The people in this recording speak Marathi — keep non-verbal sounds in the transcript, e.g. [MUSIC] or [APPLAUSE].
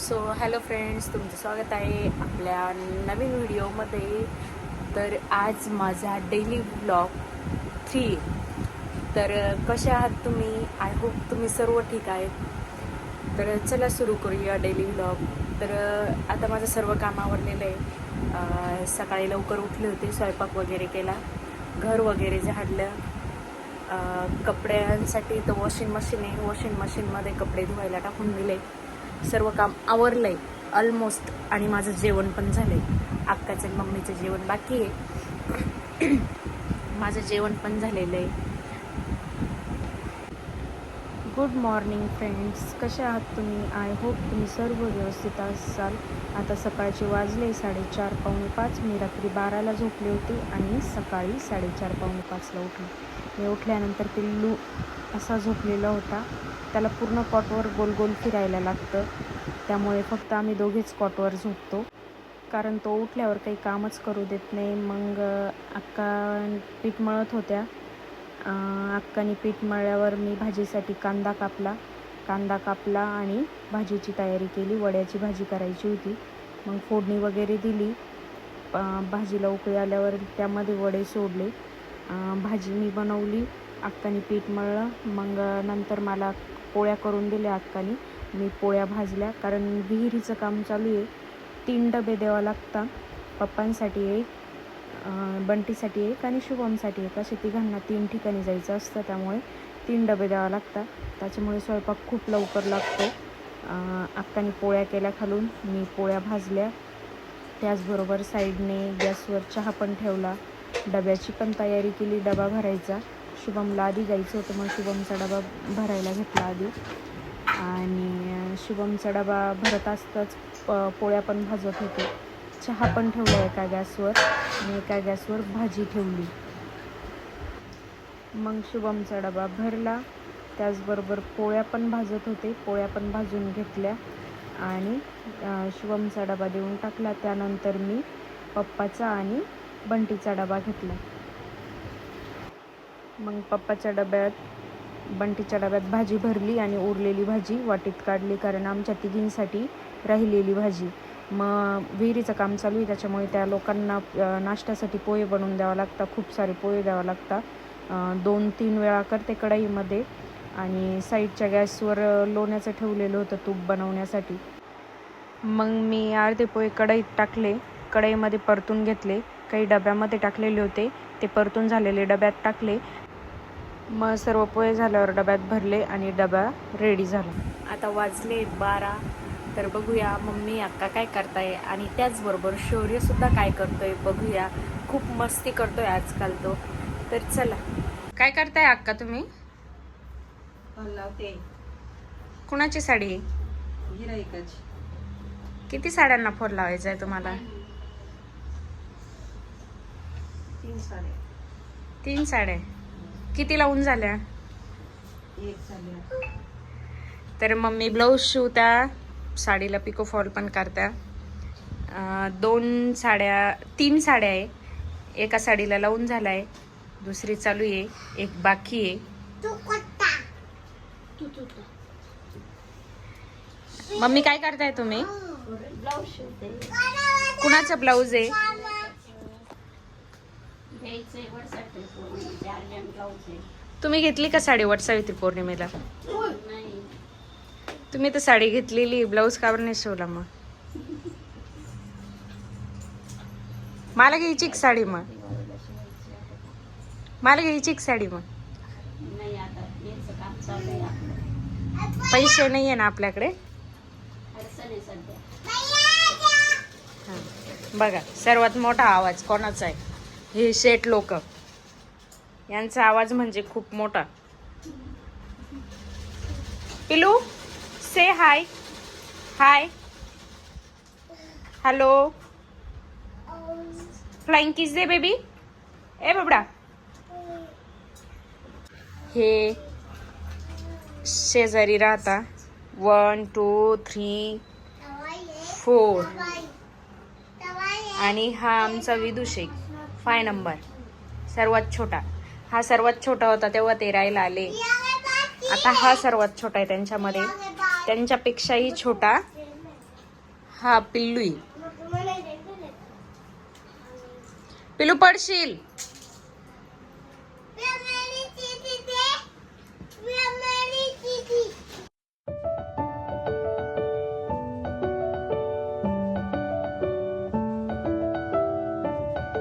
सो हॅलो फ्रेंड्स तुमचं स्वागत आहे आपल्या नवीन व्हिडिओमध्ये. तर आज माझा डेली ब्लॉग थ्री तर कसे आहात तुम्ही? आय होप तुम्ही सर्व ठीक आहेत. तर चला सुरू करूया डेली ब्लॉग तर आता माझं सर्व काम आवडलेलं आहे. सकाळी लवकर उठले होते स्वयंपाक वगैरे केला. घर वगैरे झाडलं. कपड्यांसाठी तर वॉशिंग मशीन आहे. वॉशिंग मशीनमध्ये कपडे धुवायला टाकून दिले. सर्व काम आवरलं आहे ऑलमोस्ट आणि माझं जेवण पण झालं आहे अक्काचं आणि मम्मीचं जेवण बाकी आहे. [CLEARS THROAT] माझं जेवण पण झालेलं आहे. गुड मॉर्निंग फ्रेंड्स कसे आहात तुम्ही? आय होप तुम्ही सर्व व्यवस्थित असाल. आता सकाळचे वाजले साडेचार पावणे पाच. मी रात्री बाराला झोपले होते आणि सकाळी साडेचार पावणे पाचला उठले. मी उठल्यानंतर पिल्लू असा झोपलेला होता. त्याला पूर्ण कॉटवर गोल गोल फिरायला लागतं. त्यामुळे फक्त आम्ही दोघेच कॉटवर झोपतो. कारण तो उठल्यावर काही कामच करू देत नाही. मग अक्का पीठ मळत होत्या. अक्कानी पीठ मळल्यावर मी भाजीसाठी कांदा कापला. कांदा कापला आणि भाजीची तयारी केली. वड्याची भाजी करायची होती. मग फोडणी वगैरे दिली. भाजीला उकळी आल्यावर त्यामध्ये वडे सोडले. भाजी मी बनवली. अक्कानी पीठ मळलं. मग नंतर मला पोळ्या करून दिल्या अक्कानी मी पोळ्या भाजल्या. कारण विहिरीचं काम चालू आहे. तीन डबे द्यावा लागतात पप्पांसाठी एक बंटीसाठी एक आणि शुभमसाठी एक. असे तिघांना तीन ठिकाणी जायचं असतं. त्यामुळे तीन डबे द्यावं लागतात त्याच्यामुळे स्वयंपाक खूप लवकर लागतो. अक्कानी पोळ्या केल्या खालून. मी पोळ्या भाजल्या. त्याचबरोबर साईडने गॅसवर चहा पण ठेवला. डब्याची पण तयारी केली. डबा भरायचा. शुभमला आधी जायचं होतं मग शुभमचा डबा भरायला घेतला आधी. आणि शुभमचा डबा भरत असताच प- पोळ्या पण भाजत होते. चहा पण ठेवला एका गॅसवर आणि एका गॅसवर भाजी ठेवली. मग शुभमचा डबा भरला. त्याचबरोबर पोळ्या पण भाजत होते पोळ्या पण भाजून घेतल्या. आणि शुभमचा डबा देऊन टाकला. त्यानंतर मी पप्पाचा आणि बंटीचा डबा घेतला. मग पप्पाच्या डब्यात बंटीच्या डब्यात भाजी भरली आणि उरलेली भाजी वाटीत काढली कारण आमच्या तिघींसाठी राहिलेली भाजी. मग विहिरीचं काम चालू आहे त्याच्यामुळे त्या लोकांना नाश्त्यासाठी पोहे बनवून द्यावं लागतात खूप सारे पोहे द्यावं लागतात दोन तीन वेळा करते कढईमध्ये आणि साईडच्या गॅसवर लोण्याचं ठेवलेलं होतं तूप बनवण्यासाठी. मग मी अर्धे पोहे कढईत टाकले कढईमध्ये परतून घेतले. काही डब्यामध्ये टाकलेले होते ते परतून झालेले डब्यात टाकले. मग सर्व पोहे झाल्यावर डब्यात भरले आणि डबा रेडी झाला. आता वाजले बारा. तर बघूया मम्मी अक्का काय करताय आणि त्याचबरोबर शौर्यसुद्धा काय करतोय बघूया. खूप मस्ती करतोय आजकाल तो. तर चला. काय करताय अक्का तुम्ही? लावते कुणाची साडी? किती साड्यांना फोन लावायचा आहे तुम्हाला? तीन साड्या. तीन साड्या. किती लावून झाल्या? तर मम्मी ब्लाऊज शिवत्या साडीला पिको फॉल पण करत्या अं, दोन साड्या तीन साड्या आहे. एका साडीला लावून झाला आहे दुसरी चालू आहे. एक बाकी आहे. मम्मी काय करताय तुम्ही? ब्लाऊज शिवते. कुणाचा ब्लाऊज आहे घ्यायचंय वरसाठी पूर्ण आर्यन ब्लाऊज आहे तुम्ही घेतली का साडी वट सावित्री पौर्णिमेला नाही. तुम्ही तर साडी घेतलेली ब्लाऊज का बरं नाही शिवला मग? मला घ्यायची एक साडी मग. मला घ्यायची एक साडी मग. पैसे नाही आहे ना आपल्याकडे? हा. बघा सर्वात मोठा आवाज कोणाचा आहे? हे शेठ लोक. यांचा आवाज म्हणजे खूप मोठा. पिलू say hi hi hello flying kiss दे बेबी ए बाबडा. हे शेजारी राहता. वन टू थ्री फोर आणि हा आमचा विदू शेख फाय नंबर. सर्वात छोटा. हा सर्वात छोटा होता तेव्हा ते राहायला आले. आता हा सर्वात छोटा आहे त्यांच्यामध्ये. त्यांच्यापेक्षाही छोटा हा पिल्लू पिल्लू पडशील.